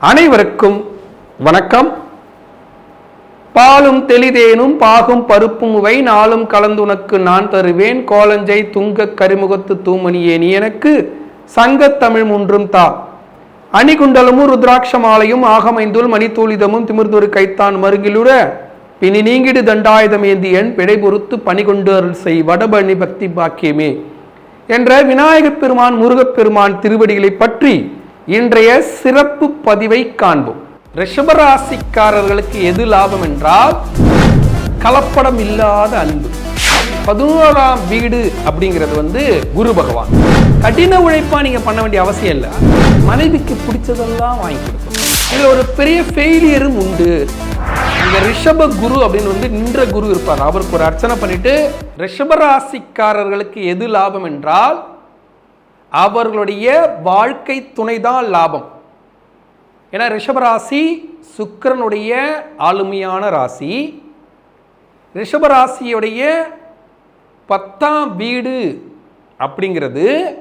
அனைவருக்கும் வணக்கம். பாலும் தெளிதேனும் பாகும் பருப்பும் உவை நாளும் கலந்துனக்கு நான் தருவேன். கோலஞ்சை துங்கக் கரிமுகத்து தூமணியே நீ எனக்கு சங்கத்தமிழ் முன்றும் தா. அணிகுண்டலமும் ருத்ராட்ச மாலையும் ஆகமைந்துள் மணித்தூளிதமும் திமிர்ந்தொரு கைத்தான் மருகிலுட பிணி நீங்கிடு தண்டாயுதம் ஏந்தியன் பிழை பொறுத்து பணிகொண்டு அருள் செய் வடபணி பக்தி பாக்கியமே. என்ற விநாயகப் பெருமான் முருகப்பெருமான் திருவடிகளை பற்றி இன்றைய சிறப்பு பதிவை காண்போம். ரிஷபராசிக்காரர்களுக்கு எது லாபம் என்றால் கலப்படம் இல்லாத அன்பு. பதினோராம் வீடு அப்படிங்கிறது வந்து குரு பகவான். கடின உழைப்பா நீங்க பண்ண வேண்டிய அவசியம் இல்லை. மனைவிக்கு பிடிச்சதெல்லாம் வாங்கி கொடுக்கும். இதுல ஒரு பெரிய ஃபெயிலியரும் உண்டு. இந்த ரிஷப குரு அப்படின்னு வந்து நின்ற குரு இருப்பார். அவருக்கு ஒரு அர்ச்சனை பண்ணிட்டு ரிஷபராசிக்காரர்களுக்கு எது லாபம் என்றால் அவர்களுடைய வாழ்க்கை துணைதான் லாபம். ஏன்னா ரிஷபராசி சுக்கிரனுடைய ஆளுமையான ராசி. ரிஷபராசியுடைய பத்தாம் வீடு அப்படிங்கிறது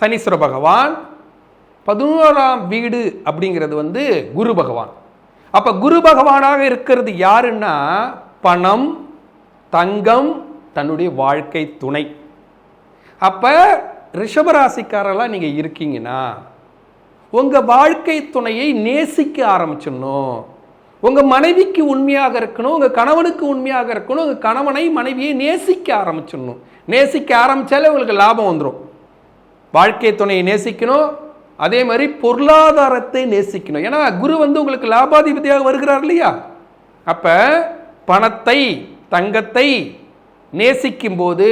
சனீஸ்வர பகவான். பதினோராம் வீடு அப்படிங்கிறது வந்து குரு பகவான். அப்போ குரு பகவானாக இருக்கிறது யாருன்னா பணம் தங்கம் தன்னுடைய வாழ்க்கை துணை. அப்போ ரிஷபராசிக்காரெல்லாம் நீங்கள் இருக்கீங்கன்னா உங்கள் வாழ்க்கை துணையை நேசிக்க ஆரம்பிச்சிடணும். உங்கள் மனைவிக்கு உண்மையாக இருக்கணும் உங்கள் கணவனுக்கு உண்மையாக இருக்கணும் உங்கள் கணவனை மனைவியை நேசிக்க ஆரம்பிச்சிடணும். நேசிக்க ஆரம்பித்தாலே உங்களுக்கு லாபம் வந்துடும் வாழ்க்கை துணையை நேசிக்கணும் அதே மாதிரி பொருளாதாரத்தை நேசிக்கணும். ஏன்னா குரு வந்து உங்களுக்கு லாபாதிபதியாக வருகிறார் இல்லையா? அப்போ பணத்தை தங்கத்தை நேசிக்கும் போது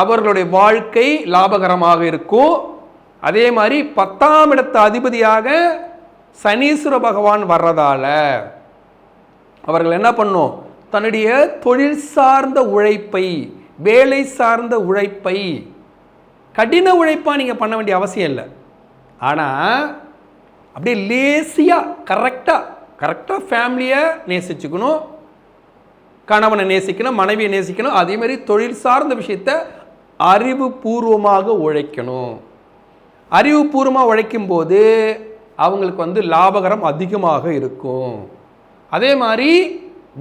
அவர்களுடைய வாழ்க்கை லாபகரமாக இருக்கும் அதே மாதிரி பத்தாம் இடத்து அதிபதியாக சனீஸ்வர பகவான் வர்றதால அவர்கள் என்ன பண்ணும்? தன்னுடைய தொழில் சார்ந்த உழைப்பை வேலை சார்ந்த உழைப்பை கடின உழைப்பாக நீங்கள் பண்ண வேண்டிய அவசியம் இல்லை. ஆனால் அப்படியே லேசியாக கரெக்டாக கரெக்டாக ஃபேமிலியை நேசிச்சுக்கணும் கணவனை நேசிக்கணும் மனைவியை நேசிக்கணும் அதே மாதிரி தொழில் சார்ந்த விஷயத்த அறிவுபூர்வமாக உழைக்கணும். அறிவுபூர்வமாக உழைக்கும் போது அவங்களுக்கு வந்து லாபகரம் அதிகமாக இருக்கும். அதே மாதிரி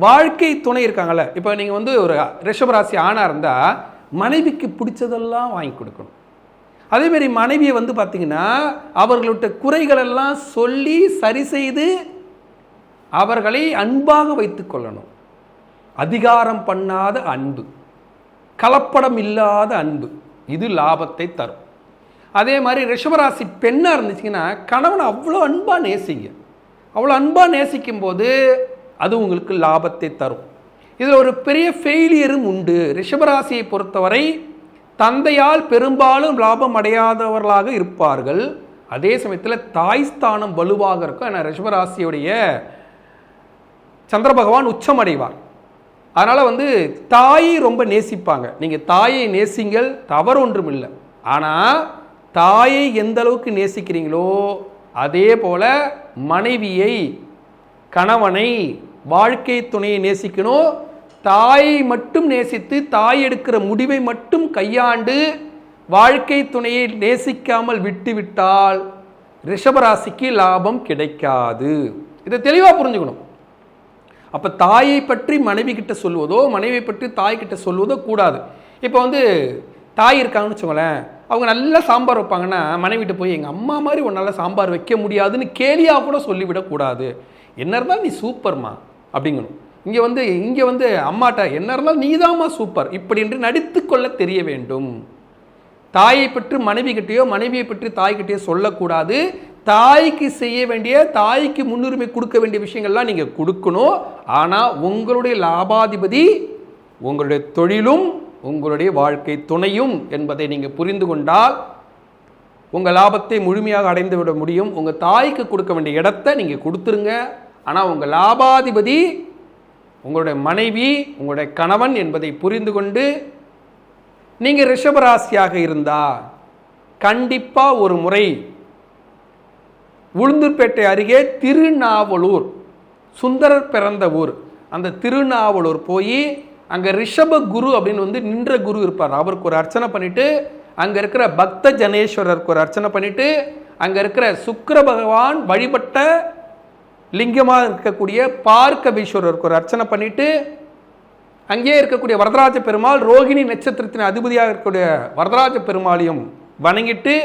வாழ்க்கை துணை இருக்காங்கல்ல இப்போ நீங்கள் வந்து ஒரு ரிஷபராசி ஆணாக இருந்தால் மனைவிக்கு பிடிச்சதெல்லாம் வாங்கி கொடுக்கணும். அதேமாரி மனைவியை வந்து பார்த்தீங்கன்னா அவர்களோட குறைகளெல்லாம் சொல்லி சரி செய்து அவர்களை அன்பாக வைத்து கொள்ளணும். அதிகாரம் பண்ணாத அன்பு. கலப்படம் இல்லாத அன்பு. இது லாபத்தை தரும். அதே மாதிரி ரிஷபராசி பெண்ணாக இருந்துச்சுங்கன்னா கணவனை அவ்வளோ அன்பாக நேசிங்க. அவ்வளோ அன்பாக நேசிக்கும் போது அது உங்களுக்கு லாபத்தை தரும். இதில் ஒரு பெரிய ஃபெயிலியரும் உண்டு. ரிஷபராசியை பொறுத்தவரை தந்தையால் பெரும்பாலும் லாபம் அடையாதவர்களாக இருப்பார்கள். அதே சமயத்தில் தாய் ஸ்தானம் வலுவாக இருக்கும். ஏன்னா ரிஷபராசியுடைய சந்திர பகவான் உச்சம் அடைவார். அதனால் வந்து தாயை ரொம்ப நேசிப்பாங்க. நீங்கள் தாயை நேசிங்கள் தவறு ஒன்றும் இல்லை. ஆனால் தாயை எந்த அளவுக்கு நேசிக்கிறீங்களோ அதே போல் மனைவியை கணவனை வாழ்க்கை துணையை நேசிக்கணும். தாயை மட்டும் நேசித்து தாய் எடுக்கிற முடிவை மட்டும் கையாண்டு வாழ்க்கை துணையை நேசிக்காமல் விட்டுவிட்டால் ரிஷபராசிக்கு லாபம் கிடைக்காது. இதை தெளிவாக புரிஞ்சுக்கணும். அப்போ தாயை பற்றி மனைவி கிட்ட சொல்வதோ மனைவி பற்றி தாய் கிட்ட சொல்வதோ கூடாது. இப்போ வந்து தாய் இருக்காங்கன்னு வச்சுக்கோங்களேன் அவங்க நல்லா சாம்பார் வைப்பாங்கன்னா மனைவிட்டு போய் எங்கள் அம்மா மாதிரி உன்னால் சாம்பார் வைக்க முடியாதுன்னு கேலியாக கூட சொல்லிவிடக்கூடாது என்ன இருந்தாலும் நீ சூப்பர்மா? அப்படிங்கணும். இங்கே வந்து இங்கே வந்து அம்மாட்ட என்ன இருந்தாலும் நீதாம்மா சூப்பர். இப்படி என்று நடித்து கொள்ள தெரிய வேண்டும். தாயை பற்றி மனைவி கிட்டேயோ மனைவியை பற்றி தாய்கிட்டேயோ சொல்லக்கூடாது. தாய்க்கு செய்ய வேண்டிய தாய்க்கு முன்னுரிமை கொடுக்க வேண்டிய விஷயங்கள்லாம் நீங்கள் கொடுக்கணும். ஆனால் உங்களுடைய லாபாதிபதி உங்களுடைய தொழிலும் உங்களுடைய வாழ்க்கை துணையும் என்பதை நீங்கள் புரிந்து கொண்டால் உங்கள் லாபத்தை முழுமையாக அடைந்து விட முடியும். உங்கள் தாய்க்கு கொடுக்க வேண்டிய இடத்த நீங்கள் கொடுத்துருங்க. ஆனால் உங்கள் லாபாதிபதி உங்களுடைய மனைவி உங்களுடைய கணவன் என்பதை புரிந்து கொண்டு நீங்கள் ரிஷபராசியாக இருந்தால் கண்டிப்பாக ஒரு முறை உளுந்தூர்பேட்டை அருகே திருநாவலூர் சுந்தரர் பிறந்த ஊர். அந்த திருநாவலூர் போய் அங்கே ரிஷப குரு அப்படின்னு வந்து நின்ற குரு இருப்பார். அவருக்கு ஒரு அர்ச்சனை பண்ணிட்டு அங்கே இருக்கிற பக்த ஜனேஸ்வரருக்கு ஒரு அர்ச்சனை பண்ணிட்டு அங்கே இருக்கிற சுக்கர பகவான் வழிபட்ட லிங்கமாக இருக்கக்கூடிய பார்க்கபீஸ்வரருக்கு ஒரு அர்ச்சனை பண்ணிட்டு அங்கேயே இருக்கக்கூடிய வரதராஜ பெருமாள் ரோகிணி நட்சத்திரத்தின் அதிபதியாக இருக்கக்கூடிய வரதராஜ பெருமாளையும் வணங்கிட்டு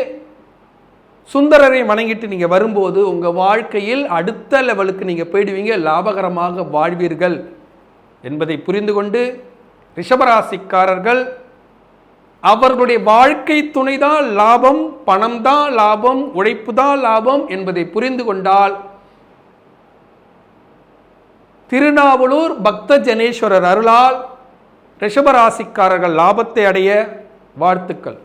சுந்தரரை வணங்கிட்டு நீங்கள் வரும்போது உங்கள் வாழ்க்கையில் அடுத்த லெவலுக்கு நீங்கள் போயிடுவீங்க லாபகரமாக வாழ்வீர்கள் என்பதை புரிந்து கொண்டு ரிஷபராசிக்காரர்கள் அவர்களுடைய வாழ்க்கை துணைதான் லாபம் பணம் தான் லாபம் உழைப்பு தான் லாபம் என்பதை புரிந்து கொண்டால் திருநாவலூர் பக்த ஜனேஸ்வரர் அருளால் ரிஷபராசிக்காரர்கள் லாபத்தை அடைய வாழ்த்துக்கள்.